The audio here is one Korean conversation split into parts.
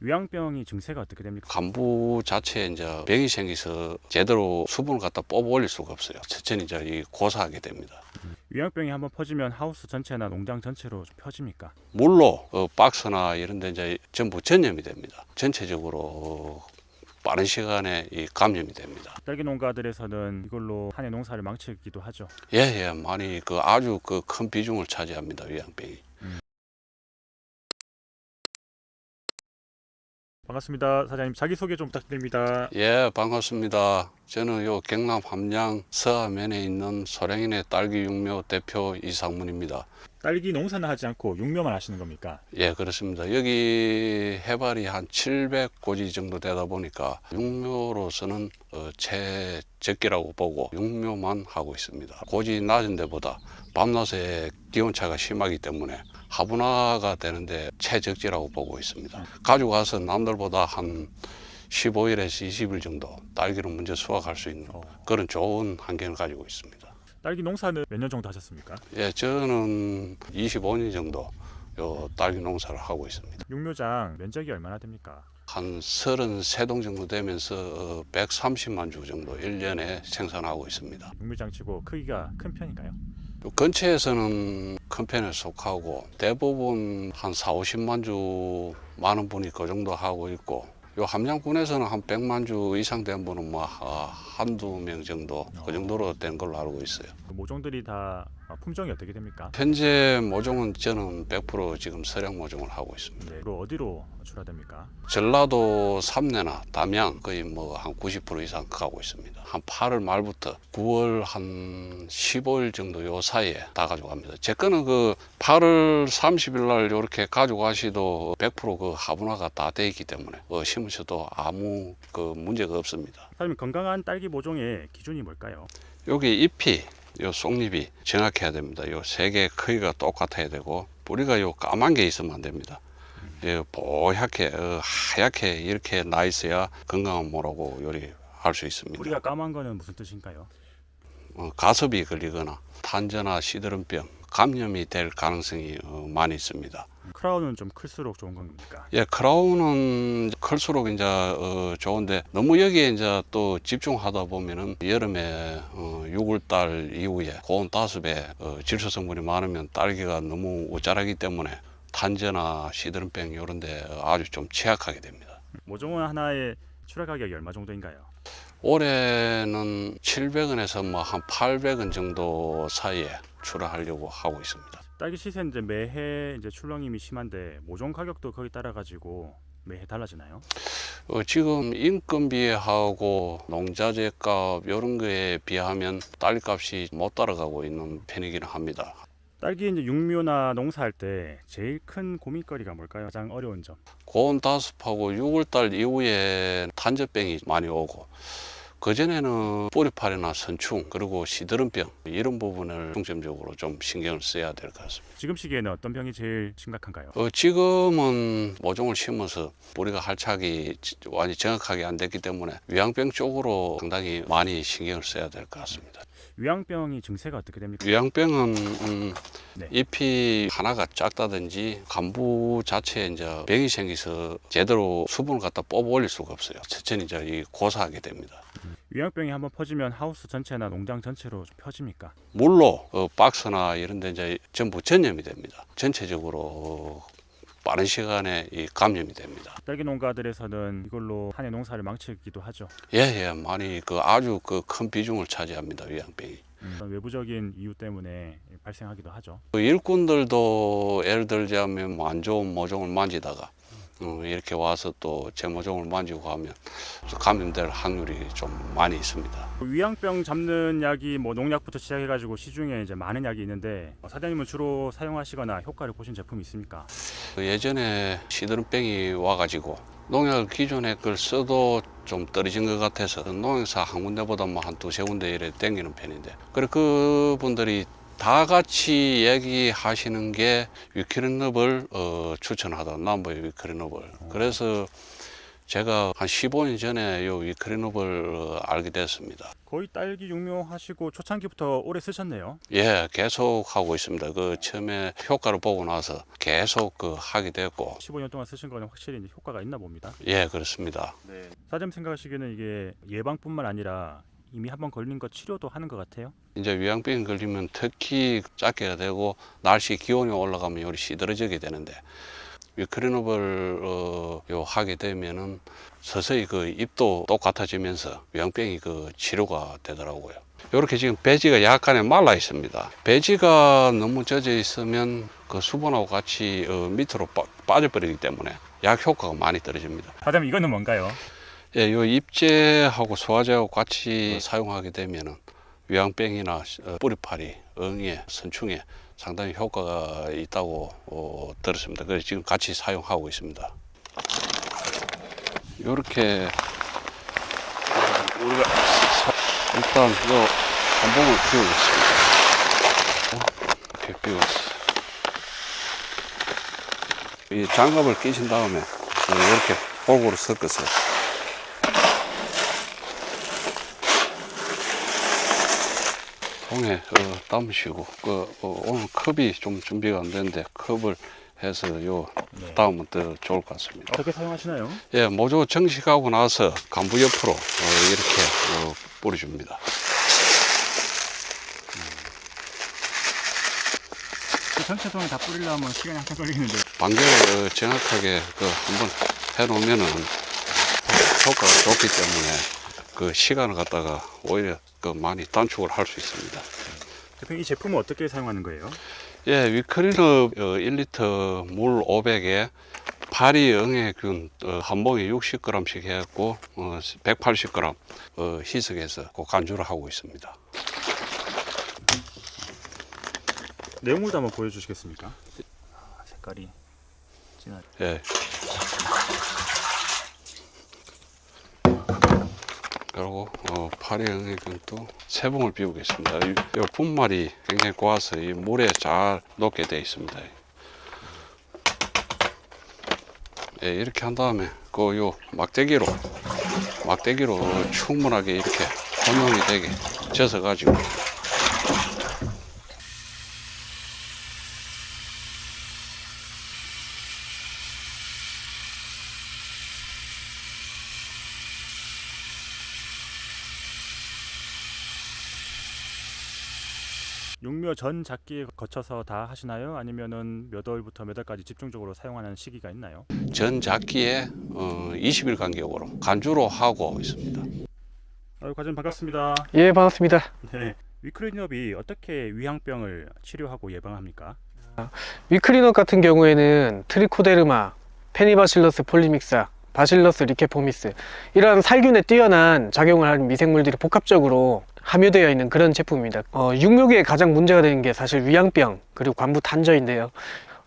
위양병이 증세가 어떻게 됩니까? 간부 자체에 이제 병이 생겨서 제대로 수분을 갖다 뽑아 올릴 수가 없어요. 천천히 이제 이 고사하게 됩니다. 위양병이 한번 퍼지면 하우스 전체나 농장 전체로 좀 펴집니까? 물로 어, 박스나 이런 데 이제 전부 전염이 됩니다. 전체적으로 어, 빠른 시간에 이 감염이 됩니다. 딸기 농가들에서는 이걸로 한해 농사를 망치기도 하죠. 예, 예, 많이 그 아주 그 큰 비중을 차지합니다. 위양병이. 반갑습니다. 사장님 자기 소개 좀 부탁드립니다. 예, 반갑습니다. 저는 요 경남 함양 서하면에 있는 소량인의 딸기 육묘 대표 이상문입니다. 딸기 농사는 하지 않고 육묘만 하시는 겁니까? 예, 그렇습니다. 여기 해발이 한 700고지 정도 되다 보니까 육묘로서는 어, 최적기라고 보고 육묘만 하고 있습니다. 고지 낮은 데보다 밤낮에 기온차가 심하기 때문에 하분화가 되는데 최적지라고 보고 있습니다. 가지고 가서 남들보다 한 15일에서 20일 정도 딸기를 먼저 수확할 수 있는 어. 그런 좋은 환경을 가지고 있습니다. 딸기 농사는 몇 년 정도 하셨습니까? 예, 저는 25년 정도 요 딸기 농사를 하고 있습니다. 육묘장 면적이 얼마나 됩니까? 한 33동 정도 되면서 어, 130만 주 정도 1년에 생산하고 있습니다. 육묘장 치고 크기가 큰 편인가요? 요 근처에서는 큰 편에 속하고 대부분 한 4, 50만 주 많은 분이 그 정도 하고 있고 요 함양군에서는 한 100만 주 이상 된 분은 뭐 아, 한두 명 정도 그 정도로 된 걸로 알고 있어요. 그 모종들이 다 품종이 어떻게 됩니까? 현재 모종은 저는 100% 지금 서량 모종을 하고 있습니다. 네, 그리고 어디로 출하됩니까? 전라도 삼내나 담양 거의 뭐 한 90% 이상 가고 있습니다. 한 8월 말부터 9월 한 15일 정도 요 사이에 다 가져갑니다. 제 거는 그 8월 30일 날 이렇게 가져가시도 100%그 하분화가 다 돼 있기 때문에 어, 심으셔도 아무 그 문제가 없습니다. 사장님 건강한 딸기 모종의 기준이 뭘까요? 여기 잎이 요 속잎이 정확해야 됩니다. 요 세개 크기가 똑같아야 되고 뿌리가 요 까만 게 있으면 안 됩니다. 예, 보얗게 어, 하얗게 이렇게 나 있어야 건강한 모라고 요리 할 수 있습니다. 뿌리가 까만 거는 무슨 뜻인가요? 어, 가섭이 걸리거나 탄저나 시드름병 감염이 될 가능성이 어, 많이 있습니다. 크라운은 좀 클수록 좋은 겁니까? 예, 크라운은 클수록 이제 어, 좋은데 너무 여기에 이제 또 집중하다 보면은 여름에 어, 6월달 이후에 고온 다습에 어, 질소 성분이 많으면 딸기가 너무 우짜라기 때문에 탄저나 시드름병 이런데 아주 좀 취약하게 됩니다. 모종은 하나의 출하 가격이 얼마 정도인가요? 올해는 700원에서 뭐 한 800원 정도 사이에 출하하려고 하고 있습니다. 딸기 시세는 이제 매해 이제 출렁임이 심한데 모종 가격도 거기 따라 가지고 매해 달라지나요? 어, 지금 인건비하고 농자재 값 이런 거에 비하면 딸기 값이 못 따라가고 있는 편이기는 합니다. 딸기 이제 육묘나 농사할 때 제일 큰 고민거리가 뭘까요? 가장 어려운 점. 고온 다습하고 6월달 이후에 탄저병이 많이 오고 그전에는 뿌리파리나 선충 그리고 시드름병 이런 부분을 중점적으로 좀 신경을 써야 될 것 같습니다. 지금 시기에는 어떤 병이 제일 심각한가요? 어, 지금은 모종을 심어서 뿌리가 활착이 지- 완전히 정확하게 안 됐기 때문에 위양병 쪽으로 상당히 많이 신경을 써야 될 것 같습니다. 위양병이 증세가 어떻게 됩니까? 위양병은 음, 네. 잎이 하나가 작다든지 간부 자체에 이제 병이 생겨서 제대로 수분을 갖다 뽑아 올릴 수가 없어요. 천천히 이제 이 고사하게 됩니다. 위양병이 한번 퍼지면 하우스 전체나 농장 전체로 좀 펴집니까? 물로 어, 박스나 이런 데 이제 전부 전염이 됩니다. 전체적으로 어, 빠른 시간에 이 감염이 됩니다. 딸기 농가들에서는 이걸로 한해 농사를 망치기도 하죠. 예, 예, 많이 그 아주 그 큰 비중을 차지합니다. 위양병이. 어떤 외부적인 이유 때문에 발생하기도 하죠. 그 일꾼들도 예를 들자면 뭐 안 좋은 모종을 만지다가 어, 이렇게 와서 또 제 모종을 만지고 하면 또 감염될 확률이 좀 많이 있습니다. 위양병 잡는 약이 뭐 농약부터 시작해가지고 시중에 이제 많은 약이 있는데 어, 사장님은 주로 사용하시거나 효과를 보신 제품이 있습니까? 그 예전에 시드름병이 와가지고 농약 기존에 걸 써도 좀 떨어진 것 같아서 농약사 한 군데보다 뭐 한 두세 군데 이래 땡기는 편인데 그래 그분들이 다 같이 얘기하시는 게 위키르업을 어, 추천하다 남부의 위키르업을 그래서 제가 한 15년 전에 요 위크리노블 어, 알게 됐습니다. 거의 딸기 육묘 하시고 초창기부터 오래 쓰셨네요. 예, 계속 하고 있습니다. 그 처음에 효과를 보고 나서 계속 그 하게 됐고, 15년 동안 쓰신 거는 확실히 이제 효과가 있나 봅니다. 예, 그렇습니다. 네. 사장님 생각하시기에는 이게 예방뿐만 아니라 이미 한번 걸린 거 치료도 하는 것 같아요. 이제 위양병 걸리면 특히 작게가 되고 날씨 기온이 올라가면 요리 시들어지게 되는데 위크리노블 어, 요 하게 되면은 서서히 그 입도 똑같아지면서 위양병이 그 치료가 되더라고요. 이렇게 지금 배지가 약간의 말라 있습니다. 배지가 너무 젖어 있으면 그 수분하고 같이 어, 밑으로 빠, 빠져버리기 때문에 약 효과가 많이 떨어집니다. 사장님 이거는 뭔가요? 예, 요 입제하고 소화제하고 같이 사용하게 되면은 위양병이나 어, 뿌리파리, 응애, 선충에 상당히 효과가 있다고 어, 들었습니다. 그래서 지금 같이 사용하고 있습니다. 이렇게 우리가 사- 일단 요 한봉을 비우겠습니다. 이렇게 비웠어. 이 장갑을 끼신 다음에 이렇게 골고루 섞어서 통에 어, 담으시고 그 어, 오늘 컵이 좀 준비가 안 되는데 컵을 해서 요 네. 담으면 더 좋을 것 같습니다. 어떻게 사용하시나요? 예, 모조 정식하고 나서 간부 옆으로 어, 이렇게 어, 뿌려줍니다. 그 전체 동안 다 뿌리려면 시간이 한참 걸리는데 반개를 어, 정확하게 그 한번 해놓으면은 효과가 좋기 때문에 그 시간을 갖다가 오히려 그 많이 단축을 할 수 있습니다. 대표님 이 제품은 어떻게 사용하는 거예요? 예, 위크리너 어, 1리터 물 500에 파리 응애균 어, 한 봉에 60g씩 해갖고 어, 180g 어, 희석해서 그 간주를 하고 있습니다. 내용물도 한번 보여주시겠습니까? 아, 색깔이 진하. 예. 그리고 어, 파리 응애균도 세 봉을 비우겠습니다. 이, 이 분말이 굉장히 고와서 이 물에 잘 녹게 되어 있습니다. 예, 이렇게 한 다음에 그 요 막대기로 막대기로 충분하게 이렇게 혼용이 되게 젖어 가지고 육묘 전 작기에 거쳐서 다 하시나요? 아니면은 몇 월부터 몇 월까지 집중적으로 사용하는 시기가 있나요? 전 작기에 어, 20일 간격으로 간주로 하고 있습니다. 아유, 과장님 반갑습니다. 예, 반갑습니다. 네. 위클리업이 어떻게 위양병을 치료하고 예방합니까? 위클리너 같은 경우에는 트리코데르마, 페니바실러스 폴리믹사, 바실러스 리케포미스 이런 살균에 뛰어난 작용을 하는 미생물들이 복합적으로 함유되어 있는 그런 제품입니다. 어, 육묘기에 가장 문제가 되는 게 사실 위양병 그리고 관부 탄저인데요.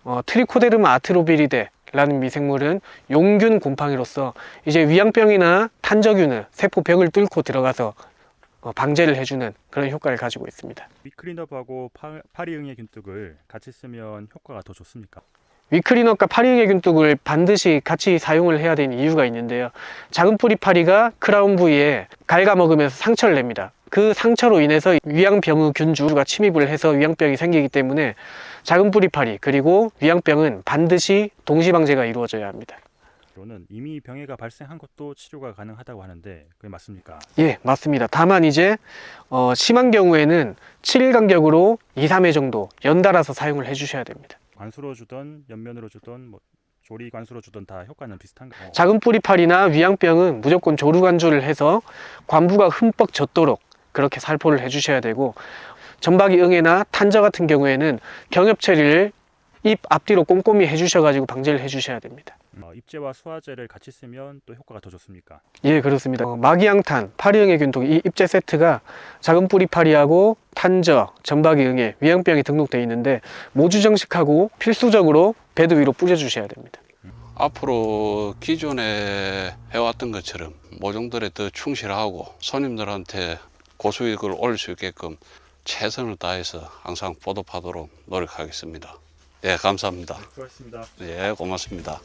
어, 트리코데르마 아트로비리데 라는 미생물은 용균 곰팡이로서 이제 위양병이나 탄저균을 세포벽을 뚫고 들어가서 어, 방제를 해주는 그런 효과를 가지고 있습니다. 위클리업하고 파리응애 균뚝을 같이 쓰면 효과가 더 좋습니까? 위클리너과 파리응애 균뚝을 반드시 같이 사용을 해야 되는 이유가 있는데요. 작은 뿌리 파리가 크라운 부위에 갉아먹으면서 상처를 냅니다. 그 상처로 인해서 위양병의 균주가 침입을 해서 위양병이 생기기 때문에 작은 뿌리 파리 그리고 위양병은 반드시 동시방제가 이루어져야 합니다. 로는 이미 병해가 발생한 것도 치료가 가능하다고 하는데 그게 맞습니까? 예, 맞습니다. 다만 이제 어, 심한 경우에는 7일 간격으로 2, 3회 정도 연달아서 사용을 해주셔야 됩니다. 관수로 주던 옆면으로 주던 뭐 조리 관수로 주던 다 효과는 비슷한가요? 작은 뿌리파리나 위양병은 무조건 조루간주를 해서 관부가 흠뻑 젖도록 그렇게 살포를 해주셔야 되고 전박이 응애나 탄저 같은 경우에는 경엽 처리를 입 앞뒤로 꼼꼼히 해주셔가지고 방제를 해주셔야 됩니다. 어, 입제와 수화제를 같이 쓰면 또 효과가 더 좋습니까? 예, 그렇습니다. 어, 마기양탄, 파리응애 균통 이 입제 세트가 작은 뿌리 파리하고 탄저, 전박이 응애, 위양병이 등록되어 있는데 모주 정식하고 필수적으로 베드 위로 뿌려주셔야 됩니다. 앞으로 기존에 해왔던 것처럼 모종들에 더 충실하고 손님들한테 고수익을 올릴 수 있게끔 최선을 다해서 항상 보답하도록 노력하겠습니다. 예, 감사합니다. 수고하셨습니다. 예, 고맙습니다.